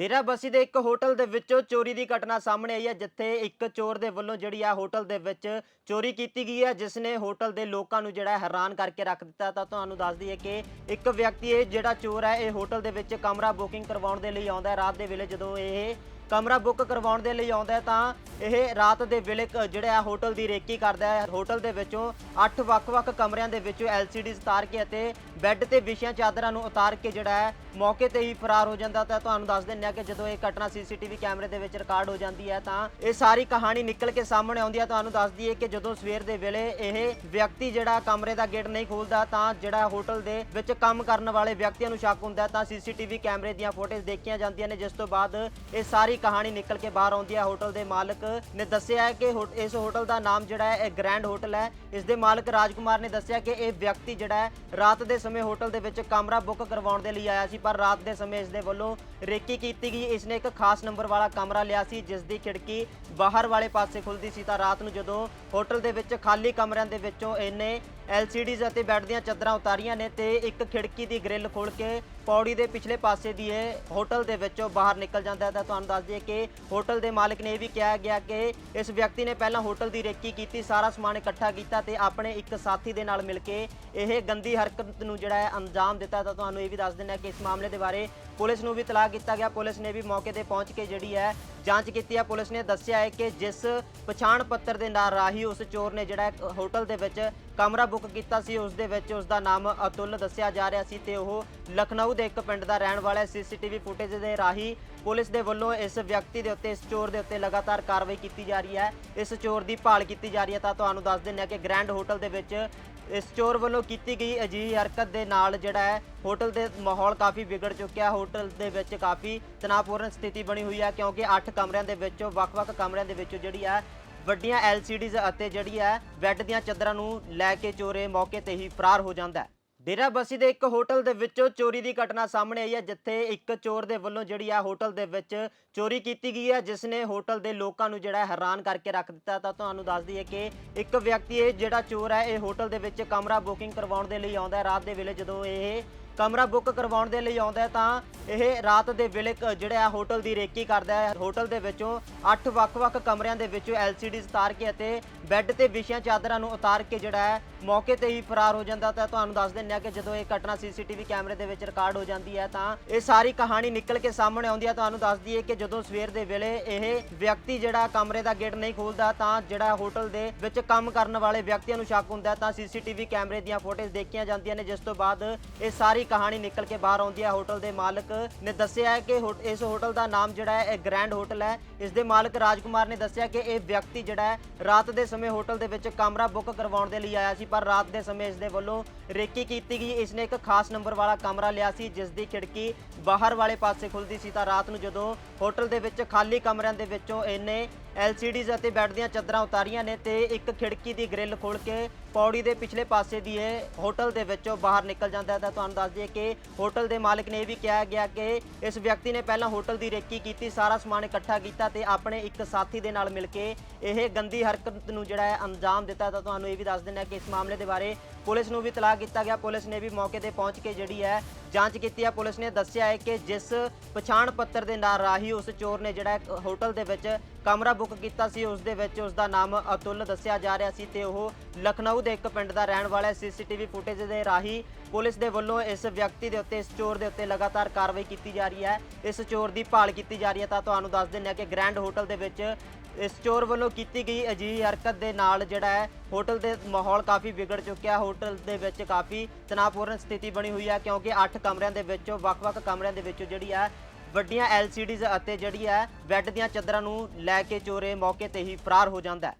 ਡੇਰਾਬੱਸੀ ਦੇ ਇੱਕ ਹੋਟਲ ਦੇ ਵਿੱਚੋਂ ਚੋਰੀ ਦੀ ਘਟਨਾ ਸਾਹਮਣੇ ਆਈ ਹੈ, ਜਿੱਥੇ ਇੱਕ ਚੋਰ ਦੇ ਵੱਲੋਂ ਜਿਹੜੀ ਆ ਹੋਟਲ ਦੇ ਵਿੱਚ ਚੋਰੀ ਕੀਤੀ ਗਈ ਹੈ, ਜਿਸ ਨੇ ਹੋਟਲ ਦੇ ਲੋਕਾਂ ਨੂੰ ਜਿਹੜਾ ਹੈਰਾਨ ਕਰਕੇ ਰੱਖ ਦਿੱਤਾ। ਤਾਂ ਤੁਹਾਨੂੰ ਦੱਸ ਦਈਏ ਕਿ ਇੱਕ ਵਿਅਕਤੀ ਇਹ ਜਿਹੜਾ ਚੋਰ ਹੈ, ਇਹ ਹੋਟਲ ਦੇ ਵਿੱਚ ਕਮਰਾ ਬੁਕਿੰਗ ਕਰਵਾਉਣ ਦੇ ਲਈ ਆਉਂਦਾ ਹੈ। ਰਾਤ ਦੇ ਵੇਲੇ ਜਦੋਂ ਇਹ ਕਮਰਾ ਬੁੱਕ ਕਰਵਾਉਣ ਦੇ ਲਈ ਆਉਂਦਾ ਤਾਂ ਇਹ ਰਾਤ ਦੇ ਵੇਲੇ ਕ- ਜਿਹੜਾ ਹੈ ਹੋਟਲ ਦੀ ਰੇਕੀ ਕਰਦਾ ਹੈ ਹੋਟਲ ਦੇ ਵਿੱਚੋਂ 8 ਵੱਖ-ਵੱਖ ਕਮਰਿਆਂ ਦੇ ਵਿੱਚੋਂ LCDs ਉਤਾਰ ਕੇ ਅਤੇ ਬੈੱਡ ਤੇ ਵਿਛੀਆਂ ਚਾਦਰਾਂ ਨੂੰ ਉਤਾਰ ਕੇ ਜਿਹੜਾ ਹੈ ਮੌਕੇ ਤੇ ਹੀ ਫਰਾਰ ਹੋ ਜਾਂਦਾ ਤਾਂ ਤੁਹਾਨੂੰ ਦੱਸ ਦਿੰਦੇ ਹਾਂ ਕਿ ਜਦੋਂ ਇਹ ਘਟਨਾ CCTV ਕੈਮਰੇ ਦੇ ਵਿੱਚ ਰਿਕਾਰਡ ਹੋ ਜਾਂਦੀ ਹੈ ਤਾਂ ਇਹ ਸਾਰੀ ਕਹਾਣੀ ਨਿਕਲ ਕੇ ਸਾਹਮਣੇ ਆਉਂਦੀ ਹੈ। ਤੁਹਾਨੂੰ ਦੱਸ ਦਈਏ ਕਿ ਜਦੋਂ ਸਵੇਰ ਦੇ ਵੇਲੇ ਇਹ ਵਿਅਕਤੀ ਜਿਹੜਾ ਕਮਰੇ ਦਾ ਗੇਟ ਨਹੀਂ ਖੋਲਦਾ ਤਾਂ ਜਿਹੜਾ ਹੋਟਲ ਦੇ ਵਿੱਚ ਕੰਮ ਕਰਨ ਵਾਲੇ ਵਿਅਕਤੀਆਂ ਨੂੰ ਸ਼ੱਕ ਹੁੰਦਾ ਹੈ ਤਾਂ CCTV ਕੈਮਰੇ ਦੀਆਂ ਫੁਟੇਜ ਦੇਖੀਆਂ ਜਾਂਦੀਆਂ ਨੇ, ਜਿਸ ਤੋਂ ਬਾਅਦ ਇਹ ਸਾਰੀ ਕਹਾਣੀ ਨਿਕਲ ਕੇ ਬਾਹਰ ਆਉਂਦੀ ਹੈ। ਹੋਟਲ ਦੇ ਮਾਲਕ ਨੇ ਦੱਸਿਆ ਹੈ ਕਿ ਹੋ- ਇਸ ਹੋਟਲ ਦਾ ਨਾਮ ਜਿਹੜਾ ਹੈ, ਇਹ ਗ੍ਰੈਂਡ ਹੋਟਲ ਹੈ। ਇਸ ਦੇ ਮਾਲਕ ਰਾਜਕੁਮਾਰ ਨੇ ਦੱਸਿਆ ਕਿ ਇਹ ਵਿਅਕਤੀ ਜਿਹੜਾ ਹੈ, ਰਾਤ ਦੇ ਸਮੇਂ ਹੋਟਲ ਦੇ ਵਿੱਚ ਕਮਰਾ ਬੁੱਕ ਕਰਵਾਉਣ ਦੇ ਲਈ ਆਇਆ ਸੀ, ਪਰ ਰਾਤ ਦੇ ਸਮੇਂ ਇਸ ਦੇ ਵੱਲੋਂ ਰੇਕੀ ਕੀਤੀ ਗਈ। ਇਸ ਨੇ ਇੱਕ ਖਾਸ ਨੰਬਰ ਵਾਲਾ ਕਮਰਾ ਲਿਆ ਸੀ, ਜਿਸ ਦੀ ਖਿੜਕੀ ਬਾਹਰ ਵਾਲੇ ਪਾਸੇ ਖੁੱਲਦੀ ਸੀ। ਤਾਂ ਰਾਤ ਨੂੰ ਜਦੋਂ ਹੋਟਲ ਦੇ ਵਿੱਚ ਖਾਲੀ ਕਮਰਿਆਂ ਦੇ ਵਿੱਚੋਂ ਇਹਨੇ LCDs ਅਤੇ ਬੈੱਡ ਦੀਆਂ ਚਾਦਰਾਂ ਉਤਾਰੀਆਂ ਨੇ ਤੇ ਇੱਕ ਖਿੜਕੀ ਦੀ ਗ੍ਰਿਲ ਖੋਲ ਕੇ ਪੌੜੀ ਦੇ ਪਿਛਲੇ ਪਾਸੇ ਦੀ ਇਹ ਹੋਟਲ ਦੇ ਵਿੱਚੋਂ ਬਾਹਰ ਨਿਕਲ ਜਾਂਦਾ ਹੈ। ਤਾਂ ਤੁਹਾਨੂੰ ਦੱਸ ਦਈਏ ਕਿ ਹੋਟਲ ਦੇ ਮਾਲਕ ਨੇ ਇਹ ਵੀ ਕਿਹਾ ਗਿਆ ਕਿ ਇਸ ਵਿਅਕਤੀ ਨੇ ਪਹਿਲਾਂ ਹੋਟਲ ਦੀ ਰੇਕੀ ਕੀਤੀ, ਸਾਰਾ ਸਮਾਨ ਇਕੱਠਾ ਕੀਤਾ ਤੇ ਆਪਣੇ ਇੱਕ ਸਾਥੀ ਦੇ ਨਾਲ ਮਿਲ ਕੇ ਇਹ ਗੰਦੀ ਹਰਕਤ ਨੂੰ ਜਿਹੜਾ ਹੈ ਅੰਜਾਮ ਦਿੱਤਾ। ਤਾਂ ਤੁਹਾਨੂੰ ਇਹ ਵੀ ਦੱਸ ਦਿੰਦਾ ਕਿ ਇਸ ਮਾਮਲੇ ਦੇ ਬਾਰੇ ਪੁਲਿਸ ਨੂੰ ਵੀ ਤਲਾਹ ਕੀਤਾ ਗਿਆ। ਪੁਲਿਸ ਨੇ ਵੀ ਮੌਕੇ ਤੇ ਪਹੁੰਚ ਕੇ ਜਿਹੜੀ ਹੈ ਜਾਂਚ ਕੀਤੀ ਹੈ। ਪੁਲਿਸ ਨੇ ਦੱਸਿਆ ਹੈ ਕਿ ਜਿਸ ਪਛਾਣ ਪੱਤਰ ਦੇ ਨਾਲ ਰਾਹੀਂ ਉਸ ਚੋਰ ਨੇ ਜਿਹੜਾ ਹੋਟਲ ਦੇ ਵਿੱਚ ਕਮਰਾ ਬੁੱਕ ਕੀਤਾ ਸੀ, ਉਸ ਦੇ ਵਿੱਚ ਉਸ ਦਾ ਨਾਮ ਅਤੁਲ ਦੱਸਿਆ ਜਾ ਰਿਹਾ ਸੀ ਤੇ ਉਹ ਲਖਨਊ ਦੇ ਇੱਕ ਪਿੰਡ ਦਾ ਰਹਿਣ ਵਾਲਾ ਸੀਸੀਟੀਵੀ ਫੁਟੇਜ ਦੇ ਰਾਹੀਂ ਪੁਲਿਸ ਦੇ ਵੱਲੋਂ ਇਸ ਵਿਅਕਤੀ ਦੇ ਉੱਤੇ, ਇਸ ਚੋਰ ਦੇ ਉੱਤੇ ਲਗਾਤਾਰ ਕਾਰਵਾਈ ਕੀਤੀ ਜਾ ਰਹੀ ਹੈ। ਇਸ ਚੋਰ ਦੀ ਭਾਲ ਕੀਤੀ ਜਾ ਰਹੀ ਹੈ ਤਾਂ ਤੁਹਾਨੂੰ ਦੱਸ ਦਿੰਦੇ ਹਾਂ ਕਿ ਗ੍ਰੈਂਡ ਹੋਟਲ ਦੇ ਵਿੱਚ ਇਸ ਚੋਰ ਵੱਲੋਂ ਕੀਤੀ ਗਈ ਅਜਿਹੀ ਹਰਕਤ ਦੇ ਨਾਲ ਜਿਹੜਾ ਹੈ, ਹੋਟਲ ਦੇ ਮਾਹੌਲ ਕਾਫੀ ਵਿਗੜ ਚੁੱਕਿਆ। ਹੋਟਲ ਦੇ ਵਿੱਚ ਕਾਫੀ ਤਣਾਅਪੂਰਨ ਸਥਿਤੀ ਬਣੀ ਹੋਈ ਹੈ ਕਿਉਂਕਿ 8 ਕਮਰਿਆਂ ਦੇ ਵਿੱਚੋਂ, ਵੱਖ-ਵੱਖ ਕਮਰਿਆਂ ਦੇ ਵਿੱਚੋਂ ਜਿਹੜੀ ਹੈ, ਵੱਡੀਆਂ LCDs ਅਤੇ ਜਿਹੜੀ ਹੈ, ਬੈੱਡ ਦੀਆਂ ਚਾਦਰਾਂ ਨੂੰ ਲੈ ਕੇ ਚੋਰੇ ਮੌਕੇ ਤੇ ਹੀ ਫਰਾਰ ਹੋ ਜਾਂਦਾ ਹੈ। ਡੇਰਾਬੱਸੀ ਦੇ ਇੱਕ ਹੋਟਲ ਦੇ ਵਿੱਚੋਂ ਚੋਰੀ ਦੀ ਘਟਨਾ ਸਾਹਮਣੇ ਆਈ ਹੈ, ਜਿੱਥੇ ਇੱਕ ਚੋਰ ਦੇ ਵੱਲੋਂ ਜਿਹੜੀ ਆ ਹੋਟਲ ਦੇ ਵਿੱਚ ਚੋਰੀ ਕੀਤੀ ਗਈ ਹੈ, ਜਿਸ ਨੇ ਹੋਟਲ ਦੇ ਲੋਕਾਂ ਨੂੰ ਜਿਹੜਾ ਹੈਰਾਨ ਕਰਕੇ ਰੱਖ ਦਿੱਤਾ। ਤਾਂ ਤੁਹਾਨੂੰ ਦੱਸ ਦਈਏ ਕਿ ਇੱਕ ਵਿਅਕਤੀ ਇਹ ਜਿਹੜਾ ਚੋਰ ਹੈ, ਇਹ ਹੋਟਲ ਦੇ ਵਿੱਚ ਕਮਰਾ ਬੁਕਿੰਗ ਕਰਵਾਉਣ ਦੇ ਲਈ ਆਉਂਦਾ ਹੈ। ਰਾਤ ਦੇ ਵੇਲੇ ਜਦੋਂ ਇਹ ਕਮਰਾ ਬੁੱਕ ਕਰਵਾਉਣ ਦੇ ਲਈ ਆਉਂਦਾ ਹੈ ਤਾਂ ਇਹ ਰਾਤ ਦੇ ਵੇਲੇ ਕ- ਜਿਹੜਾ ਹੋਟਲ ਦੀ ਰੇਕੀ ਕਰਦਾ ਹੈ। ਹੋਟਲ ਦੇ ਵਿੱਚੋਂ 8 ਵੱਖ-ਵੱਖ ਕਮਰਿਆਂ ਦੇ ਵਿੱਚੋਂ LCDs ਉਤਾਰ ਕੇ ਅਤੇ ਬੈੱਡ ਤੇ ਵਿਛੀਆਂ ਚਾਦਰਾਂ ਨੂੰ ਉਤਾਰ ਕੇ ਜਿਹੜਾ ਹੈ ਮੌਕੇ ਤੇ ਹੀ ਫਰਾਰ ਹੋ ਜਾਂਦਾ ਤਾਂ ਤੁਹਾਨੂੰ ਦੱਸ ਦਿੰਦੇ ਹਾਂ ਕਿ ਜਦੋਂ ਇਹ ਘਟਨਾ CCTV ਕੈਮਰੇ ਦੇ ਵਿੱਚ ਰਿਕਾਰਡ ਹੋ ਜਾਂਦੀ ਹੈ ਤਾਂ ਇਹ ਸਾਰੀ ਕਹਾਣੀ ਨਿਕਲ ਕੇ ਸਾਹਮਣੇ ਆਉਂਦੀ ਹੈ। ਤੁਹਾਨੂੰ ਦੱਸ ਦਈਏ ਕਿ ਜਦੋਂ ਸਵੇਰ ਦੇ ਵੇਲੇ ਇਹ ਵਿਅਕਤੀ ਜਿਹੜਾ ਕਮਰੇ ਦਾ ਗੇਟ ਨਹੀਂ ਖੋਲਦਾ ਤਾਂ ਜਿਹੜਾ ਹੋਟਲ ਦੇ ਵਿੱਚ ਕੰਮ ਕਰਨ ਵਾਲੇ ਵਿਅਕਤੀਆਂ ਨੂੰ ਸ਼ੱਕ ਹੁੰਦਾ ਹੈ ਤਾਂ CCTV ਕੈਮਰੇ ਦੀਆਂ ਫੁਟੇਜ ਦੇਖੀਆਂ ਜਾਂਦੀਆਂ ਨੇ, ਜਿਸ ਤੋਂ ਬਾਅਦ ਇਹ ਸਾਰੀ ਕਹਾਣੀ ਨਿਕਲ ਕੇ ਬਾਹਰ ਆਉਂਦੀ ਹੈ। ਹੋਟਲ ਦੇ ਮਾਲਕ ਨੇ ਦੱਸਿਆ ਹੈ ਕਿ ਇਸ ਹੋਟਲ ਦਾ ਨਾਮ ਜਿਹੜਾ ਹੈ, ਇਹ ਗ੍ਰੈਂਡ ਹੋਟਲ ਹੈ। ਇਸ ਦੇ ਮਾਲਕ ਰਾਜਕੁਮਾਰ ਨੇ ਦੱਸਿਆ ਕਿ ਇਹ ਵਿਅਕਤੀ ਜਿਹੜਾ ਹੈ, ਰਾਤ ਦੇ ਸਮੇਂ ਹੋਟਲ ਦੇ ਵਿੱਚ ਕਮਰਾ ਬੁੱਕ ਕਰਵਾਉਣ ਦੇ ਲਈ ਆਇਆ ਸੀ, ਪਰ ਰਾਤ ਦੇ ਸਮੇਂ ਇਸ ਦੇ ਵੱਲੋਂ ਰੇਕੀ ਕੀਤੀ ਗਈ। ਇਸ ਨੇ ਇੱਕ ਖਾਸ ਨੰਬਰ ਵਾਲਾ ਕਮਰਾ ਲਿਆ ਸੀ, ਜਿਸ ਦੀ ਖਿੜਕੀ ਬਾਹਰ ਵਾਲੇ ਪਾਸੇ ਖੁੱਲਦੀ ਸੀ। ਤਾਂ ਰਾਤ ਨੂੰ ਜਦੋਂ ਹੋਟਲ ਦੇ ਵਿੱਚ ਖਾਲੀ ਕਮਰਿਆਂ ਦੇ ਵਿੱਚੋਂ ਇਹਨੇ LCDs ਅਤੇ ਬੈੱਡ ਦੀਆਂ ਚਾਦਰਾਂ ਉਤਾਰੀਆਂ ਨੇ ਤੇ ਇੱਕ ਖਿੜਕੀ ਦੀ ਗ੍ਰਿਲ ਖੋਲ ਕੇ ਪੌੜੀ ਦੇ ਪਿਛਲੇ ਪਾਸੇ ਦੀ ਇਹ ਹੋਟਲ ਦੇ ਵਿੱਚੋਂ ਬਾਹਰ ਨਿਕਲ ਜਾਂਦਾ ਹੈ। ਤਾਂ ਤੁਹਾਨੂੰ ਦੱਸ ਦਈਏ ਕਿ ਹੋਟਲ ਦੇ ਮਾਲਕ ਨੇ ਇਹ ਵੀ ਕਿਹਾ ਗਿਆ ਕਿ ਇਸ ਵਿਅਕਤੀ ਨੇ ਪਹਿਲਾਂ ਹੋਟਲ ਦੀ ਰੇਕੀ ਕੀਤੀ, ਸਾਰਾ ਸਮਾਨ ਇਕੱਠਾ ਕੀਤਾ ਤੇ ਆਪਣੇ ਇੱਕ ਸਾਥੀ ਦੇ ਨਾਲ ਮਿਲ ਕੇ ਇਹ ਗੰਦੀ ਹਰਕਤ ਨੂੰ ਜਿਹੜਾ ਹੈ ਅੰਜਾਮ ਦਿੱਤਾ। ਤਾਂ ਤੁਹਾਨੂੰ ਇਹ ਵੀ ਦੱਸ ਦਿੰਦਾ ਕਿ ਇਸ ਮਾਮਲੇ ਦੇ ਬਾਰੇ ਪੁਲਿਸ ਨੂੰ ਵੀ ਤਲਾਕ ਕੀਤਾ ਗਿਆ। ਪੁਲਿਸ ਨੇ ਵੀ ਮੌਕੇ ਤੇ ਪਹੁੰਚ ਕੇ ਜਿਹੜੀ ਹੈ ਜਾਂਚ ਕੀਤੀ ਹੈ। ਪੁਲਿਸ ਨੇ ਦੱਸਿਆ ਹੈ ਕਿ ਜਿਸ ਪਛਾਣ ਪੱਤਰ ਦੇ ਨਾਲ ਰਾਹੀਂ ਉਸ ਚੋਰ ਨੇ ਜਿਹੜਾ ਹੋਟਲ ਦੇ ਵਿੱਚ ਕਮਰਾ ਬੁੱਕ ਕੀਤਾ ਸੀ, ਉਸ ਦੇ ਵਿੱਚ ਉਸ ਦਾ ਨਾਮ ਅਤੁਲ ਦੱਸਿਆ ਜਾ ਰਿਹਾ ਸੀ ਤੇ ਉਹ ਲਖਨਊ ਦੇ ਇੱਕ ਪਿੰਡ ਦਾ ਰਹਿਣ ਵਾਲਾ ਸੀਸੀਟੀਵੀ ਫੁਟੇਜ ਦੇ ਰਾਹੀਂ ਪੁਲਿਸ ਦੇ ਵੱਲੋਂ ਇਸ ਵਿਅਕਤੀ ਦੇ ਉੱਤੇ, ਇਸ ਚੋਰ ਦੇ ਉੱਤੇ ਲਗਾਤਾਰ ਕਾਰਵਾਈ ਕੀਤੀ ਜਾ ਰਹੀ ਹੈ। ਇਸ ਚੋਰ ਦੀ ਭਾਲ ਕੀਤੀ ਜਾ ਰਹੀ ਹੈ। ਤਾਂ ਤੁਹਾਨੂੰ ਦੱਸ ਦਿੰਦੇ ਹਾਂ ਕਿ ਗ੍ਰੈਂਡ ਹੋਟਲ ਦੇ ਵਿੱਚ ਇਸ ਚੋਰ ਵੱਲੋਂ ਕੀਤੀ ਗਈ ਅਜਿਹੀ ਹਰਕਤ ਦੇ ਨਾਲ ਜਿਹੜਾ ਹੈ, ਹੋਟਲ ਦੇ ਮਾਹੌਲ ਕਾਫੀ ਵਿਗੜ ਚੁੱਕਿਆ। ਹੋਟਲ ਦੇ ਵਿੱਚ ਕਾਫੀ ਤਣਾਅਪੂਰਨ ਸਥਿਤੀ ਬਣੀ ਹੋਈ ਹੈ ਕਿਉਂਕਿ 8 ਕਮਰਿਆਂ ਦੇ ਵਿੱਚੋਂ, ਵੱਖ-ਵੱਖ ਕਮਰਿਆਂ ਦੇ ਵਿੱਚੋਂ ਜਿਹੜੀ ਹੈ, ਵੱਡੀਆਂ LCDs ਅਤੇ ਜਿਹੜੀ ਹੈ, ਬੈੱਡ ਦੀਆਂ ਚਾਦਰਾਂ ਨੂੰ ਲੈ ਕੇ ਚੋਰੇ ਮੌਕੇ ਤੇ ਹੀ ਫਰਾਰ ਹੋ ਜਾਂਦਾ ਹੈ।